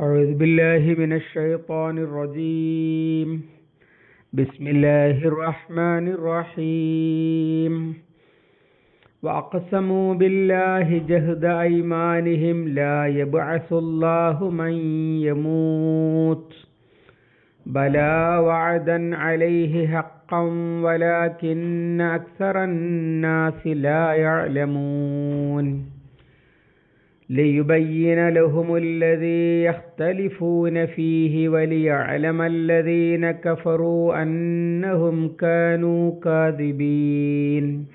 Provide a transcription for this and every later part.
أعوذ بالله من الشيطان الرجيم. بسم الله الرحمن الرحيم. وأقسموا بالله جهد أيمانهم لا يبعث الله من يموت. بلى وعدا عليه حقا ولكن أكثر الناس لا يعلمون. ليبين لهم الذي يختلفون فيه وليعلم الذين كفروا أنهم كانوا كاذبين.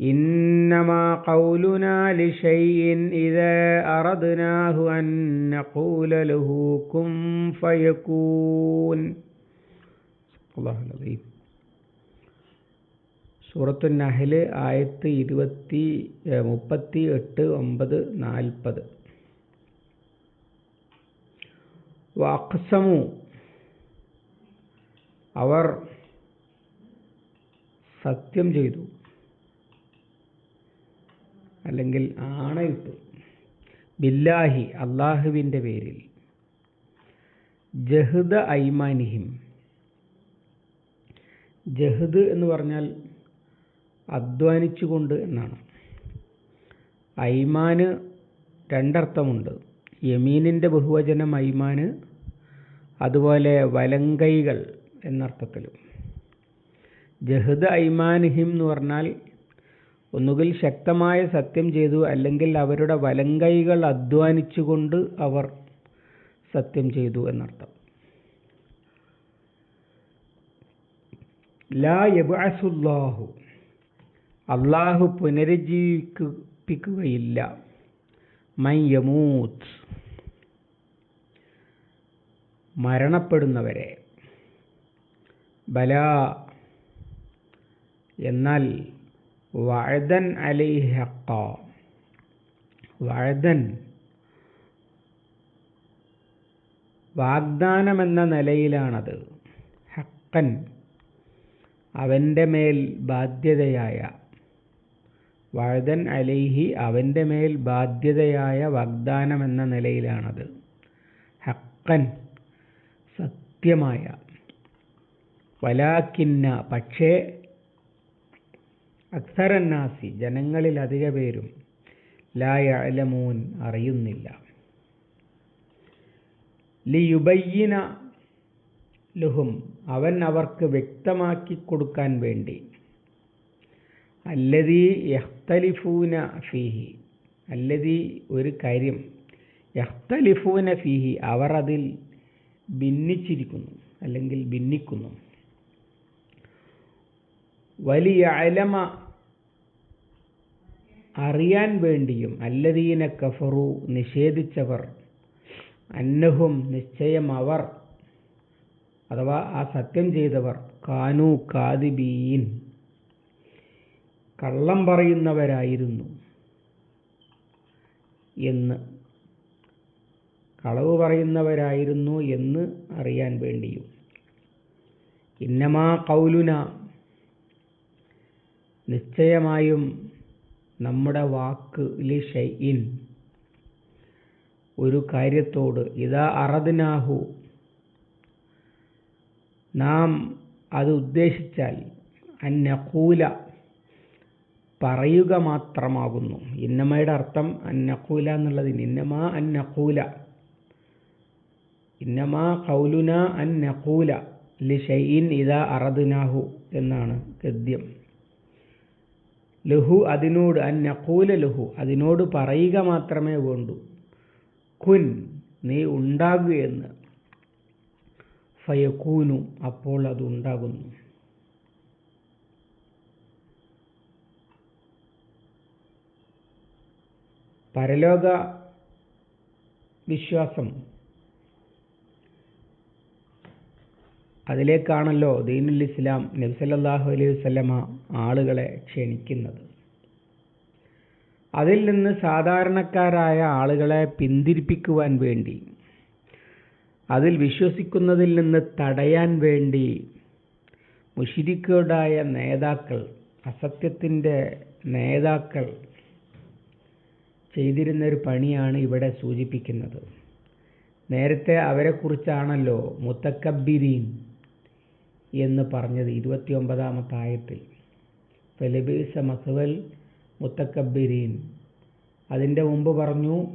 إنما قولنا لشيء إذا أردناه أن نقول له كن فيكون. الله العظيم. സൂറത്തു നഹൽ ആയത്ത് ഇരുപത്തി മുപ്പത്തി എട്ട് ഒമ്പത് നാൽപ്പത്. വാക്സമു. അവർ സത്യം ചെയ്തു. അല്ലെങ്കിൽ ആണയിട്ടു. ബില്ലാഹി അള്ളാഹുവിന്റെ പേരിൽ. ജഹദ ഐമാനിഹിം. ജഹദ് എന്ന് പറഞ്ഞാൽ അധ്വാനിച്ചുകൊണ്ട് എന്നാണ്. ഐമാന് രണ്ടർത്ഥമുണ്ട്. യമീനിന്റെ ബഹുവചനം ഐമാന് അതുപോലെ വലങ്കൈകൾ എന്നർത്ഥത്തിലും. ജഹദ് ഹിം എന്ന് പറഞ്ഞാൽ ഒന്നുകിൽ ശക്തമായ സത്യം ചെയ്തു അല്ലെങ്കിൽ അവരുടെ വലങ്കൈകൾ അധ്വാനിച്ചുകൊണ്ട് അവർ സത്യം ചെയ്തു എന്നർത്ഥം. ലാ യബഅസുല്ലാഹു അള്ളാഹു പുനരുജ്ജീവിപ്പിക്കുകയില്ല. മയ്യമൂത്ത് യമൂത്ത്. മരണപ്പെടുന്നവരെ. ബല. എന്നാൽ വഴതൻ അലൈഹി ഹക്ക. വഴതൻ വാഗ്ദാനമെന്ന നിലയിലാണത്. ഹക്കൻ. അവന്റെ മേൽ ബാധ്യതയായ വഴുതൻ അലൈഹി അവന്റെ മേൽ ബാധ്യതയായ വാഗ്ദാനം എന്ന നിലയിലാണത്. ഹക്കൻ സത്യമായ. വലാക്കിന്ന പക്ഷേ അക്സറന്നാസി ജനങ്ങളിൽ അധിക പേരും ലായലമൂൻ അറിയുന്നില്ല. ലിയുബയ്യന ലുഹും അവൻ അവർക്ക് വ്യക്തമാക്കി കൊടുക്കാൻ വേണ്ടി. അല്ലതി യഹ്തലിഫൂന ഫീഹി അല്ലതി ഒരു കാര്യം യഹ്തലിഫൂന ഫീഹി അവർ അതിൽ ഭിന്നിച്ചിരിക്കുന്നു അല്ലെങ്കിൽ ഭിന്നിക്കുന്നു. വലിയ അലമ അറിയാൻ വേണ്ടിയും അല്ലദീന കഫറു നിഷേധിച്ചവർ അന്നഹും നിശ്ചയം അവർ അഥവാ ആ സത്യം ചെയ്തവർ കാനു കാദിബീൻ. കള്ളം പറയുന്നവരായിരുന്നു എന്ന്. കളവ് പറയുന്നവരായിരുന്നു എന്ന് അറിയാൻ വേണ്ടിയും. ഇന്നമാ കൗലുന നിശ്ചയമായും നമ്മുടെ വാക്ക് ലി ഷൈഇൻ ഒരു കാര്യത്തോട് ഇതാ അറദിനാഹു നാം അത് ഉദ്ദേശിച്ചാൽ അന്നക്കൂല പറയുക മാത്രമാകുന്നു. ഇന്നമയുടെ അർത്ഥം അന്നക്കൂല എന്നുള്ളതിന് ഇന്നമാ അന്നക്കൂല ഇന്നമാ കൗലുന അന്നക്കൂല ലി ഷൈഇൻ ഇതാ അറദുനാഹു എന്നാണ് ഗദ്യം. ലഹു അതിനോട് അന്നക്കൂല ലഹു അതിനോട് പറയുക മാത്രമേ വേണ്ടൂ. കുൻ നീ ഉണ്ടാകുകയെന്ന് ഫയക്കൂനു അപ്പോൾ അത് ഉണ്ടാകുന്നു. പരലോക വിശ്വാസം. അതിലേക്കാണല്ലോ ദീനുൽ ഇസ്ലാം നബ്സല്ലാഹു അലൈഹി വസ്ലമ ആളുകളെ ക്ഷണിക്കുന്നത്. അതിൽ നിന്ന് സാധാരണക്കാരായ ആളുകളെ പിന്തിരിപ്പിക്കുവാൻ വേണ്ടി അതിൽ വിശ്വസിക്കുന്നതിൽ നിന്ന് തടയാൻ വേണ്ടി മുഷിരിക്കോടായ നേതാക്കൾ അസത്യത്തിന്റെ നേതാക്കൾ ചെയ്തിരുന്ന ഒരു പണിയാണ് ഇവിടെ സൂചിപ്പിക്കുന്നത്. നേരത്തെ അവരെക്കുറിച്ചാണല്ലോ മുത്തക്കബിരീൻ എന്ന് പറഞ്ഞത് ഇരുപത്തി ഒമ്പതാമത്തെ ആയത്തിൽ. ഫെലിബീസ മസുവൽ മുത്തക്കബിരീൻ അതിന്റെ മുമ്പ് പറഞ്ഞു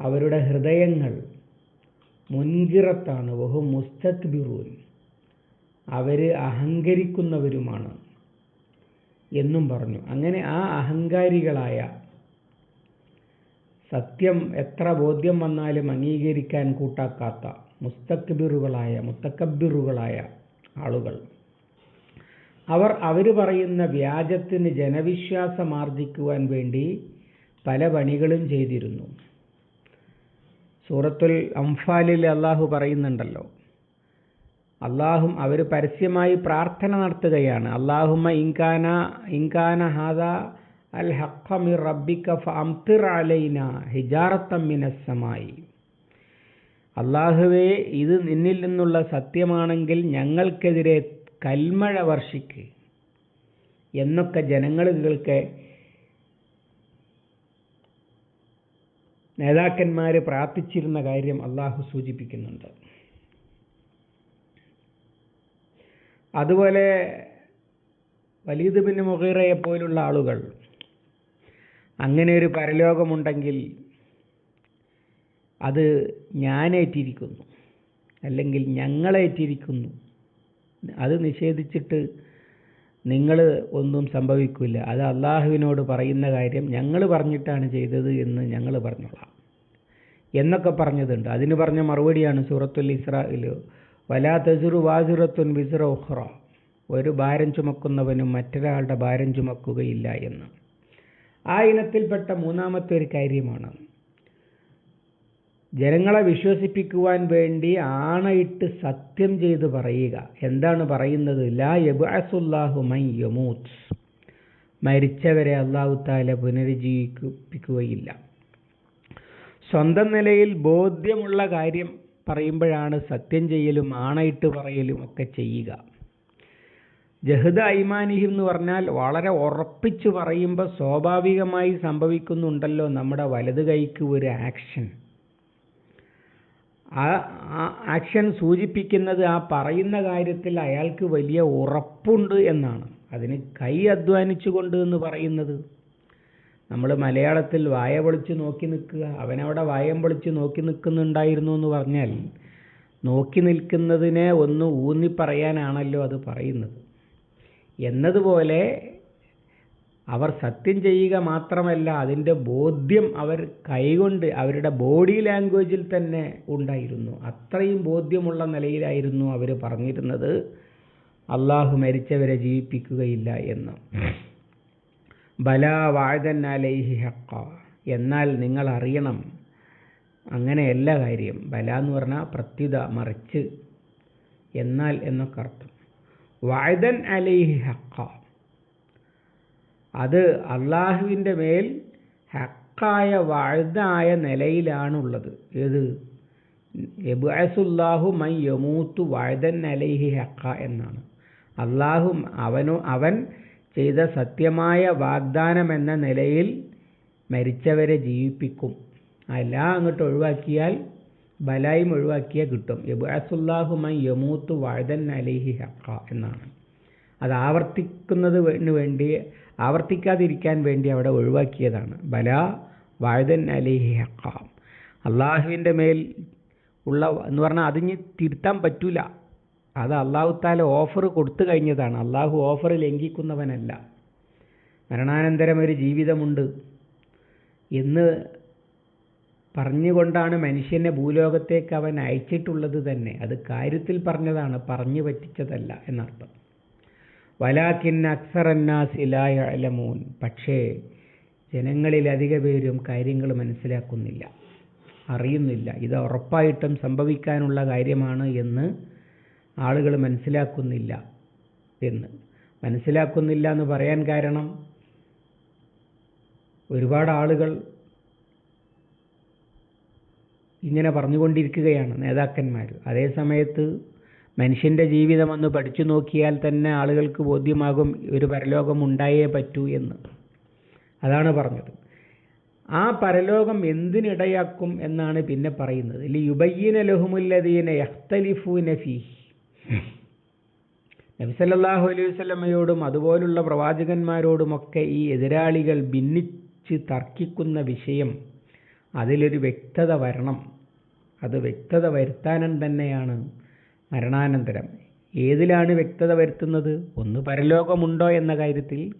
അവരുടെ ഹൃദയങ്ങൾ മുൻകിറത്താണ്. ബഹു മുസ്തക്ബിറൂൻ. അവർ അഹങ്കരിക്കുന്നവരുമാണ് എന്നും പറഞ്ഞു. അങ്ങനെ ആ അഹങ്കാരികളായ സത്യം എത്ര ബോധ്യം വന്നാലും അംഗീകരിക്കാൻ കൂട്ടാക്കാത്ത മുസ്തക്ബിറുകളായ മുത്തക്കബിറുകളായ ആളുകൾ. അവർ അവർ പറയുന്ന വ്യാജത്തിന് ജനവിശ്വാസം ആർജിക്കുവാൻ വേണ്ടി പല പണികളും ചെയ്തിരുന്നു. സൂറത്തുൽ അംഫാലിൽ അള്ളാഹു പറയുന്നുണ്ടല്ലോ അള്ളാഹും അവർ പരസ്യമായി പ്രാർത്ഥന നടത്തുകയാണ്. അള്ളാഹുമ്മ ഇൻകാന ഇൻകാന ഹാദ അൽ ഹഖമി റബ്ബിക ഫഅംതിർ അലൈന ഹിജാറത്തമ്മിനസ്സമായി അള്ളാഹുവേ ഇത് നിന്നിൽ നിന്നുള്ള സത്യമാണെങ്കിൽ ഞങ്ങൾക്കെതിരെ കൽമഴ വർഷിക്ക് എന്നൊക്കെ ജനങ്ങൾക്ക് നേതാക്കന്മാർ പ്രാർത്ഥിച്ചിരുന്ന കാര്യം അള്ളാഹു സൂചിപ്പിക്കുന്നുണ്ട്. അതുപോലെ വലീദ് ബിൻ മുഹീറയെ പോലുള്ള ആളുകൾ അങ്ങനെ ഒരു പരലോകമുണ്ടെങ്കിൽ അത് ഞാനേറ്റിരിക്കുന്നു അല്ലെങ്കിൽ ഞങ്ങളേറ്റിരിക്കുന്നു. അത് നിഷേധിച്ചിട്ട് നിങ്ങൾ ഒന്നും സംഭവിക്കില്ല അത് അള്ളാഹുവിനോട് പറയുന്ന കാര്യം ഞങ്ങൾ പറഞ്ഞിട്ടാണ് ചെയ്തത് എന്ന് ഞങ്ങൾ പറഞ്ഞോളാം. എന്നൊക്കെ പറഞ്ഞതുണ്ട്. അതിന് പറഞ്ഞ മറുപടിയാണ് സൂറത്തുൽ ഇസ്രായിലോ വലാ തസുറു വാസുറത്തുൻ വിസുറ ഒരു ഭാരം ചുമക്കുന്നവനും മറ്റൊരാളുടെ ഭാരം ചുമക്കുകയില്ല എന്ന്. ആ ഇനത്തിൽപ്പെട്ട മൂന്നാമത്തെ ഒരു കാര്യമാണ്. ജനങ്ങളെ വിശ്വസിപ്പിക്കുവാൻ വേണ്ടി ആണയിട്ട് സത്യം ചെയ്ത് പറയുക. എന്താണ് പറയുന്നത്? ലാ യബുഅസുല്ലാഹു മൈ യമൂത്ത് മരിച്ചവരെ അള്ളാഹു താല പുനരുജ്ജീവിപ്പിക്കുകയില്ല. സ്വന്തം നിലയിൽ ബോധ്യമുള്ള കാര്യം പറയുമ്പോഴാണ് സത്യം ചെയ്യലും ആണയിട്ട് പറയലും ഒക്കെ ചെയ്യുക. ജഹദ് ഐമാനിഹിം എന്ന് പറഞ്ഞാൽ വളരെ ഉറപ്പിച്ച് പറയുമ്പോൾ സ്വാഭാവികമായി സംഭവിക്കുന്നുണ്ടല്ലോ നമ്മുടെ വലത് കൈക്ക് ഒരു ആക്ഷൻ ആ ആക്ഷൻ സൂചിപ്പിക്കുന്നത് ആ പറയുന്ന കാര്യത്തിൽ അയാൾക്ക് വലിയ ഉറപ്പുണ്ട് എന്നാണ്. അതിന് കൈ അധ്വാനിച്ചുകൊണ്ട് എന്ന് പറയുന്നത്. നമ്മൾ മലയാളത്തിൽ വായ പൊളിച്ച് നോക്കി നിൽക്കുക. അവനവിടെ വായം പൊളിച്ച് നോക്കി നിൽക്കുന്നുണ്ടായിരുന്നു എന്ന് പറഞ്ഞാൽ നോക്കി നിൽക്കുന്നതിനെ ഒന്ന് ഊന്നി പറയാനാണല്ലോ അത് പറയുന്നത്. എന്നതുപോലെ അവർ സത്യം ചെയ്യുക മാത്രമല്ല അതിന്റെ ബോധ്യം അവർ കൈകൊണ്ട് അവരുടെ ബോഡി ലാംഗ്വേജിൽ തന്നെ ഉണ്ടായിരുന്നു. അത്രയും ബോധ്യമുള്ള നിലയിലായിരുന്നു അവർ പറഞ്ഞിരുന്നത്. അള്ളാഹു മരിച്ചവരെ ജീവിപ്പിക്കുകയില്ല എന്ന്. ബല വാഴതൻ അലൈഹി ഹക്ക എന്നാൽ നിങ്ങൾ അറിയണം അങ്ങനെയല്ല കാര്യം ബല എന്ന് പറഞ്ഞാൽ പ്രത്യുത മറിച്ച് എന്നാൽ എന്നൊക്കെ അർത്ഥം. വാഴതൻ അലൈഹി ഹക്ക അത് അള്ളാഹുവിന്റെ മേൽ ഹക്കായ വാഴ്തായ നിലയിലാണുള്ളത്. ഏത്? എബുഅസുല്ലാഹു മൈ യമൂത്തു വാഴ്തൻ അലൈഹി ഹക്ക എന്നാണ്. അള്ളാഹു അവനു അവൻ ചെയ്ത സത്യമായ വാഗ്ദാനം എന്ന നിലയിൽ മരിച്ചവരെ ജീവിപ്പിക്കും. അല്ല അങ്ങോട്ട് ഒഴിവാക്കിയാൽ ബലായും ഒഴിവാക്കിയാൽ കിട്ടും. എബുഅസുല്ലാഹു മൈ വഴുതൻ വാഴ്തൻ അലൈഹി ഹക്ക എന്നാണ്. അത് ആവർത്തിക്കുന്നത് വേണ്ടി ആവർത്തിക്കാതിരിക്കാൻ വേണ്ടി അവിടെ ഒഴിവാക്കിയതാണ്. ബല വഴുതൻ അലിഹി ഹക്ക അള്ളാഹുവിന്റെ മേൽ ഉള്ള എന്ന് പറഞ്ഞാൽ അതിന് തിരുത്താൻ പറ്റൂല. അത് അള്ളാഹു താല ഓഫർ കൊടുത്തു കഴിഞ്ഞതാണ്. അള്ളാഹു ഓഫർ ലംഘിക്കുന്നവനല്ല. മരണാനന്തരം ഒരു ജീവിതമുണ്ട്. എന്ന് പറഞ്ഞുകൊണ്ടാണ് മനുഷ്യനെ ഭൂലോകത്തേക്ക് അവൻ അയച്ചിട്ടുള്ളത് തന്നെ. അത് കാര്യത്തിൽ പറഞ്ഞതാണ് പറഞ്ഞു പറ്റിച്ചതല്ല എന്നർത്ഥം. വലാക്കിൻ അക്സറന്നാസിലായ അലമൂൻ പക്ഷേ ജനങ്ങളിൽ അധിക പേരും കാര്യങ്ങൾ മനസ്സിലാക്കുന്നില്ല അറിയുന്നില്ല. ഇത് ഉറപ്പായിട്ടും സംഭവിക്കാനുള്ള കാര്യമാണ് എന്ന് ആളുകൾ മനസ്സിലാക്കുന്നില്ല എന്ന്. മനസ്സിലാക്കുന്നില്ല എന്ന് പറയാൻ കാരണം ഒരുപാട് ആളുകൾ ഇങ്ങനെ പറഞ്ഞുകൊണ്ടിരിക്കുകയാണ് നേതാക്കന്മാർ. അതേ സമയത്ത് മനുഷ്യന്റെ ജീവിതം ഒന്ന് പഠിച്ചു നോക്കിയാൽ തന്നെ ആളുകൾക്ക് ബോധ്യമാകും ഒരു പരലോകം ഉണ്ടായേ പറ്റൂ എന്ന്. അതാണ് പറഞ്ഞത്. ആ പരലോകം എന്തിനിടയാക്കും എന്നാണ് പിന്നെ പറയുന്നത്. യുബയ്യന ലഹുമുല്ലദീന യഖ്തലിഫൂന നബി സല്ലല്ലാഹു അലൈഹി വസല്ലമയോടും അതുപോലുള്ള പ്രവാചകന്മാരോടുമൊക്കെ ഈ എതിരാളികൾ ഭിന്നിച്ച് തർക്കിക്കുന്ന വിഷയം അതിലൊരു വ്യക്തത വരണം. അത് വ്യക്തത വരുത്താനും തന്നെയാണ് മരണാനന്തരം. ഏതിലാണ് വ്യക്തത വരുത്തുന്നത്? ഒന്ന് പരലോകമുണ്ടോ എന്ന കാര്യത്തിൽ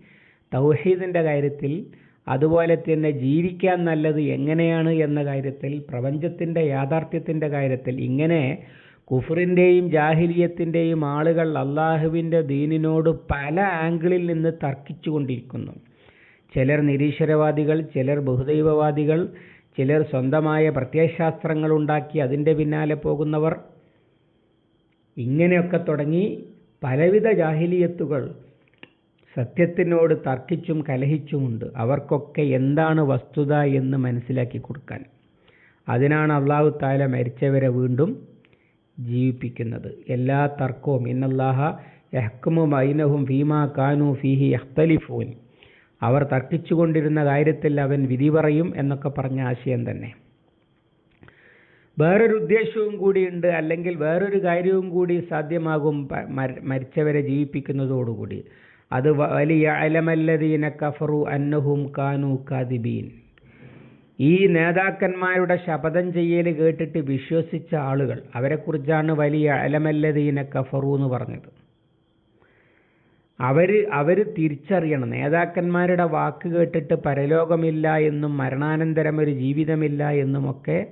തൗഹീദിന്റെ കാര്യത്തിൽ അതുപോലെ തന്നെ ജീവിക്കാൻ നല്ലത് എങ്ങനെയാണ് എന്ന കാര്യത്തിൽ പ്രപഞ്ചത്തിന്റെ യാഥാർത്ഥ്യത്തിന്റെ കാര്യത്തിൽ. ഇങ്ങനെ കുഫറിന്റെയും ജാഹിലിയത്തിന്റെയും ആളുകൾ അള്ളാഹുവിന്റെ ദീനിനോട് പല ആംഗിളിൽ നിന്ന് തർക്കിച്ചു കൊണ്ടിരിക്കുന്നു ചിലർ നിരീശ്വരവാദികൾ ചിലർ ബഹുദൈവവാദികൾ ചിലർ സ്വന്തമായ പ്രത്യയശാസ്ത്രങ്ങൾ ഉണ്ടാക്കി അതിന്റെ പിന്നാലെ പോകുന്നവർ. ഇങ്ങനെയൊക്കെ തുടങ്ങി പലവിധ ജാഹിലിയത്തുകൾ സത്യത്തിനോട് തർക്കിച്ചും കലഹിച്ചുമുണ്ട്. അവർക്കൊക്കെ എന്താണ് വസ്തുത എന്ന് മനസ്സിലാക്കി കൊടുക്കാൻ. അതിനാണ് അള്ളാഹു താല മരിച്ചവരെ വീണ്ടും ജീവിപ്പിക്കുന്നത്. എല്ലാ തർക്കവും ഇന്നല്ലാഹ യഹ്ക്കുമു മൈനഹും ഫീമാ കാനു ഫീഹി യഖ്തലിഫൂൻ. അവർ തർക്കിച്ചുകൊണ്ടിരുന്ന കാര്യത്തിൽ അവൻ വിധി പറയും എന്നൊക്കെ പറഞ്ഞ ആശയം തന്നെ. വേറൊരു ഉദ്ദേശവും കൂടിയുണ്ട് അല്ലെങ്കിൽ വേറൊരു കാര്യവും കൂടി സാധ്യമാകും മരിച്ചവരെ ജീവിപ്പിക്കുന്നതോടുകൂടി. അത് വലിയ അലമല്ലദീന കഫറു അന്നഹും കാനു കാദിബീൻ. ഈ നേതാക്കന്മാരുടെ ശപഥം ചെയ്യൽ കേട്ടിട്ട് വിശ്വസിച്ച ആളുകൾ അവരെക്കുറിച്ചാണ് വലിയ അലമല്ലദീന കഫറു എന്ന് പറഞ്ഞത്. അവർ അവർ തിരിച്ചറിയണം. നേതാക്കന്മാരുടെ വാക്ക് കേട്ടിട്ട് പരലോകമില്ല എന്നും മരണാനന്തരം ഒരു ജീവിതമില്ല എന്നുമൊക്കെ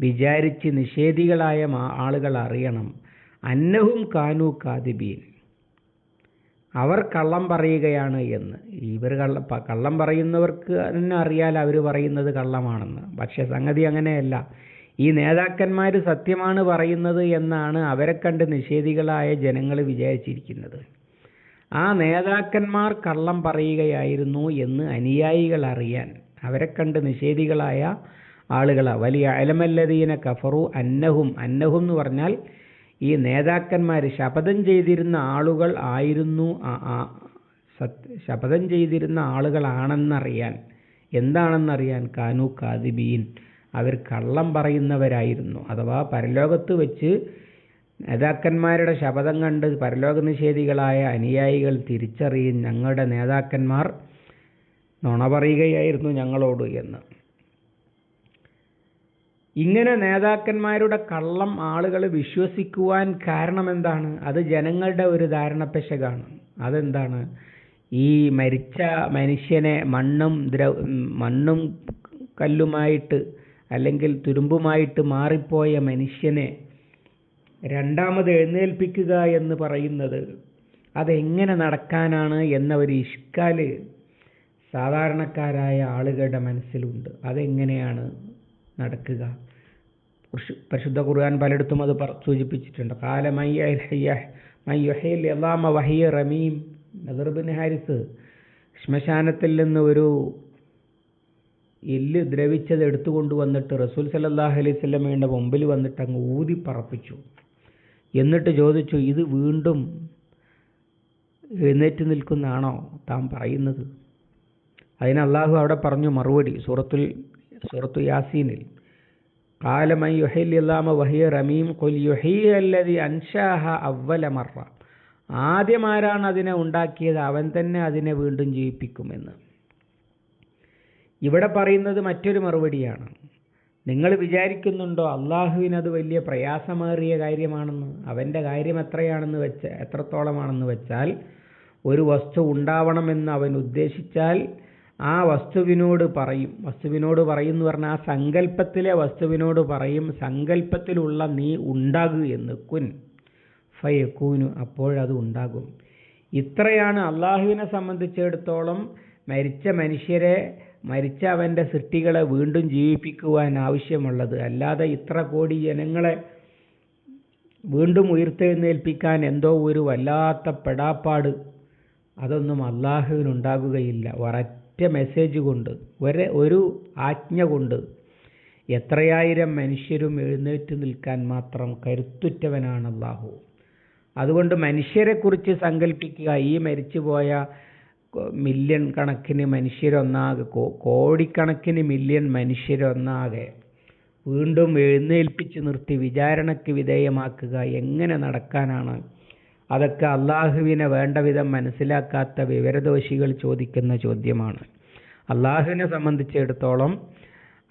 വിചാരിച്ച് നിഷേധികളായ ആളുകൾ അറിയണം. അന്നഹും കാനു കാതിബീൻ. അവർ കള്ളം പറയുകയാണ് എന്ന്. ഇവർ കള്ള കള്ളം പറയുന്നവർക്ക് തന്നെ അറിയാൽ അവർ പറയുന്നത് കള്ളമാണെന്ന്. പക്ഷെ സംഗതി അങ്ങനെയല്ല. ഈ നേതാക്കന്മാർ സത്യമാണ് പറയുന്നത് എന്നാണ് അവരെ കണ്ട് നിഷേധികളായ ജനങ്ങൾ വിചാരിച്ചിരിക്കുന്നത്. ആ നേതാക്കന്മാർ കള്ളം പറയുകയായിരുന്നു എന്ന് അനുയായികൾ അറിയാൻ. അവരെ കണ്ട് നിഷേധികളായ ആളുകളാ. വലിയ അലമല്ലദീന കഫറു അന്നഹും. അന്നഹും എന്ന് പറഞ്ഞാൽ ഈ നേതാക്കന്മാർ ശപഥം ചെയ്തിരുന്ന ആളുകൾ ആയിരുന്നു ശപഥം ചെയ്തിരുന്ന ആളുകളാണെന്നറിയാൻ. എന്താണെന്നറിയാൻ? കാനു കാദിബീൻ അവർ കള്ളം പറയുന്നവരായിരുന്നു. അഥവാ പരലോകത്ത് വെച്ച് നേതാക്കന്മാരുടെ ശപഥം കണ്ട് പരലോക നിഷേധികളായ അനുയായികൾ തിരിച്ചറിയും ഞങ്ങളുടെ നേതാക്കന്മാർ നുണ പറയുകയായിരുന്നു ഞങ്ങളോട് എന്ന്. ഇങ്ങനെ നേതാക്കന്മാരുടെ കള്ളം ആളുകൾ വിശ്വസിക്കുവാൻ കാരണം എന്താണ് അത് ജനങ്ങളുടെ ഒരു ധാരണപ്പെശകാണ്. അതെന്താണ്? ഈ മരിച്ച മനുഷ്യനെ മണ്ണും ദ്രവ മണ്ണും കല്ലുമായിട്ട് അല്ലെങ്കിൽ തുരുമ്പുമായിട്ട് മാറിപ്പോയ മനുഷ്യനെ രണ്ടാമത് എഴുന്നേൽപ്പിക്കുക എന്ന് പറയുന്നത് അതെങ്ങനെ നടക്കാനാണ് എന്ന ഒരു ഇഷ്കാൽ സാധാരണക്കാരായ ആളുകളുടെ മനസ്സിലുണ്ട്. അതെങ്ങനെയാണ് നടക്കുക? പരിശുദ്ധ ഖുർആൻ പലയിടത്തും അത് സൂചിപ്പിച്ചിട്ടുണ്ട്. കാല മയ്യൊഹേലാമ വഹിയ റമീം. നദർബിൻ ഹാരിസ് ശ്മശാനത്തിൽ നിന്ന് ഒരു എല്ല് ദ്രവിച്ചത് എടുത്തുകൊണ്ട് വന്നിട്ട് റസൂൽ സല്ലല്ലാഹു അലൈഹി മുമ്പിൽ വന്നിട്ട് അങ്ങ് ഊതി പറപ്പിച്ചു എന്നിട്ട് ചോദിച്ചു ഇത് വീണ്ടും എഴുന്നേറ്റ് നിൽക്കുന്നതാണോ താൻ പറയുന്നത് അതിന് അള്ളാഹു അവിടെ പറഞ്ഞു മറുപടി സൂറത്തുൽ സൂറത്തു യാസീനിൽ قال من يحيي العظام وهي رميم قل يحيي الذي أنشأها أول مرة ആദ്യം ആരാണ് അതിനെ ഉണ്ടാക്കിയത് അവൻ തന്നെ അതിനെ വീണ്ടും ജീവിപ്പിക്കുമെന്ന് ഇവിടെ പറയുന്നത് മറ്റൊരു മറുപടിയാണ് നിങ്ങൾ വിചാരിക്കുന്നുണ്ടോ അള്ളാഹുവിനത് വലിയ പ്രയാസമേറിയ കാര്യമാണെന്ന്? അവന്റെ കാര്യം എത്രയാണെന്ന് വെച്ച എത്രത്തോളമാണെന്ന് വെച്ചാൽ ഒരു വസ്തു ഉണ്ടാവണമെന്ന് അവൻ ഉദ്ദേശിച്ചാൽ ആ വസ്തുവിനോട് പറയും. വസ്തുവിനോട് പറയും എന്ന് പറഞ്ഞാൽ ആ സങ്കല്പത്തിലെ വസ്തുവിനോട് പറയും. സങ്കല്പത്തിലുള്ള നീ ഉണ്ടാകു എന്ന്. കുൻ ഫയക്കൂനു അപ്പോഴത് ഉണ്ടാകും. ഇത്രയാണ് അള്ളാഹുവിനെ സംബന്ധിച്ചിടത്തോളം മരിച്ച മനുഷ്യരെ മരിച്ച അവന്റെ സൃഷ്ടികളെ വീണ്ടും ജീവിപ്പിക്കുവാൻ ആവശ്യമുള്ളത്. അല്ലാതെ ഇത്ര കോടി ജനങ്ങളെ വീണ്ടും ഉയർത്തെഴുന്നേൽപ്പിക്കാൻ എന്തോ ഒരു വല്ലാത്ത പെടാപ്പാട് അതൊന്നും അള്ളാഹുവിനുണ്ടാകുകയില്ല. ഒരൊറ്റ മെസ്സേജ് കൊണ്ട് ഒരേ ഒരു ആജ്ഞ കൊണ്ട് എത്രയായിരം മനുഷ്യരും എഴുന്നേറ്റ് നിൽക്കാൻ മാത്രം കരുത്തുറ്റവനാണ് അള്ളാഹു. അതുകൊണ്ട് മനുഷ്യരെക്കുറിച്ച് സങ്കല്പിക്കുക ഈ മരിച്ചുപോയ മില്യൺ കണക്കിന് മനുഷ്യരൊന്നാകെ കോടിക്കണക്കിന് മില്യൺ മനുഷ്യരൊന്നാകെ വീണ്ടും എഴുന്നേൽപ്പിച്ച് നിർത്തി വിചാരണയ്ക്ക് വിധേയമാക്കുക എങ്ങനെ നടക്കാനാണ്? അതൊക്കെ അള്ളാഹുവിനെ വേണ്ട വിധം മനസ്സിലാക്കാത്ത വിവരദോഷികൾ ചോദിക്കുന്ന ചോദ്യമാണ്. അള്ളാഹുവിനെ സംബന്ധിച്ചിടത്തോളം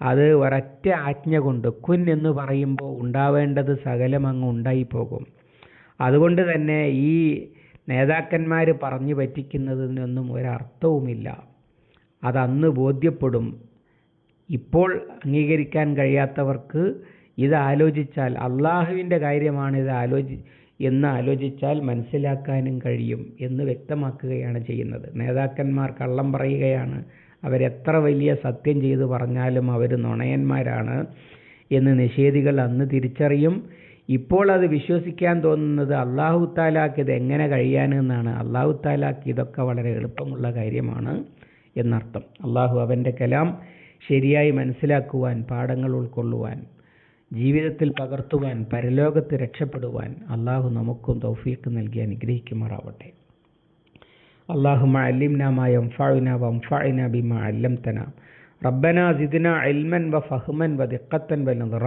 അത് ഒരൊറ്റ ആജ്ഞ കൊണ്ട് കുൻ എന്ന് പറയുമ്പോൾ ഉണ്ടാവേണ്ടത് സകലം അങ്ങ് അതുകൊണ്ട് തന്നെ ഈ നേതാക്കന്മാർ പറഞ്ഞു പറ്റിക്കുന്നതിനൊന്നും ഒരർത്ഥവുമില്ല. അതന്ന് ബോധ്യപ്പെടും. ഇപ്പോൾ അംഗീകരിക്കാൻ കഴിയാത്തവർക്ക് ഇത് ആലോചിച്ചാൽ അള്ളാഹുവിന്റെ കാര്യമാണ് ഇത് ആലോചി എന്ന് ആലോചിച്ചാൽ മനസ്സിലാക്കാനും കഴിയും എന്ന് വ്യക്തമാക്കുകയാണ് ചെയ്യുന്നത്. നേതാക്കന്മാർ കള്ളം പറയുകയാണ് അവരെത്ര വലിയ സത്യം ചെയ്തു പറഞ്ഞാലും അവർ നുണയന്മാരാണ് എന്ന് നിഷേധികൾ അന്ന് തിരിച്ചറിയും. ഇപ്പോൾ അത് വിശ്വസിക്കാൻ തോന്നുന്നത് അള്ളാഹു താലാക്ക് ഇത് എങ്ങനെ കഴിയാനെന്നാണ് അള്ളാഹു താലാക്ക് ഇതൊക്കെ വളരെ എളുപ്പമുള്ള കാര്യമാണ് എന്നർത്ഥം. അള്ളാഹു അവന്റെ കലാം ശരിയായി മനസ്സിലാക്കുവാൻ പാഠങ്ങൾ ഉൾക്കൊള്ളുവാൻ ജീവിതത്തിൽ പകർത്തുവാൻ പരലോകത്ത് രക്ഷപ്പെടുവാൻ അള്ളാഹു നമുക്കും തൗഫീക്ക് നൽകി അനുഗ്രഹിക്കുമാറാവട്ടെ. അള്ളാഹു അല്ലിംന മാ യംഫാഉന വംഫഅന ബിമാ അല്ലംതന. റബ്ബന സിദ്ന ഇൽമൻ വഫഹ്മൻ വ വനദറ